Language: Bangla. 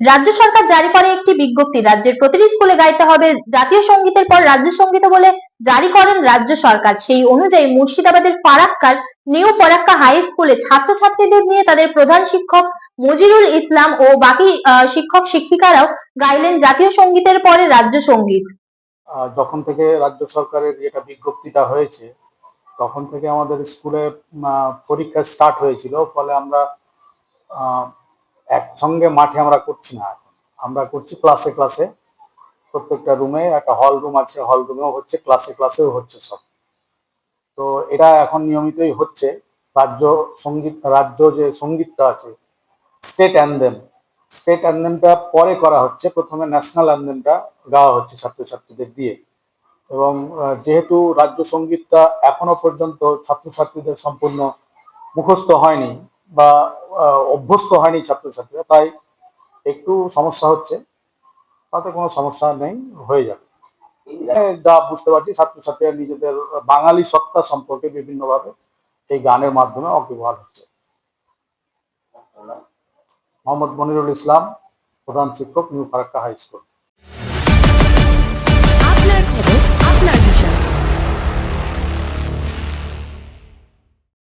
রাজ্য সরকার জারি করে একটি বিজ্ঞপ্তি। রাজ্যের প্রতিটি স্কুলে গাইতে হবে জাতীয় সঙ্গীতের পর রাজ্য সংগীত বলে জারি করেন রাজ্য সরকার। সেই অনুযায়ী মুর্শিদাবাদের ফারাক্কার নিউ ফারাক্কা হাই স্কুলে ছাত্রছাত্রীদের নিয়ে তাদের প্রধান শিক্ষক মজিরুল ইসলাম ও বাকি শিক্ষক শিক্ষিকারাও গাইলেন জাতীয় সঙ্গীতের পরে রাজ্য সংগীত। যখন থেকে রাজ্য সরকারের যেটা বিজ্ঞপ্তিটা হয়েছে, তখন থেকে আমাদের স্কুলে পরীক্ষা স্টার্ট হয়েছিল। ফলে আমরা একসঙ্গে মাঠে আমরা করছি না এখন। আমরা করছি ক্লাসে ক্লাসে প্রত্যেকটা রুমে একটা হল রুম আছে হল রুমেও হচ্ছে ক্লাসে ক্লাসেও হচ্ছে সব। তো এটা এখন নিয়মিতই হচ্ছে। রাজ্য সংগীত, রাজ্য যে সঙ্গীতটা আছে স্টেট অ্যান্ডেম স্টেট অ্যান্ডেমটা পরে করা হচ্ছে। প্রথমে ন্যাশনাল অ্যান্ডেমটা গাওয়া হচ্ছে ছাত্রছাত্রীদের দিয়ে। এবং যেহেতু রাজ্য সঙ্গীতটা এখনও পর্যন্ত ছাত্রছাত্রীদের সম্পূর্ণ মুখস্থ হয়নি বা অভ্যস্ত হয়নি ছাত্রছাত্রীরা, তাই একটু সমস্যা হচ্ছে। তাতে কোনো সমস্যা নেই, হয়ে যাবে। যা বুঝতে পারছি, ছাত্রছাত্রীরা নিজেদের বাঙালি সত্তা সম্পর্কে বিভিন্নভাবে এই গানের মাধ্যমে অগ্রভাগ হচ্ছে। মোহাম্মদ মনিরুল ইসলাম, প্রধান শিক্ষক, নিউ ফারাক্কা হাই স্কুল।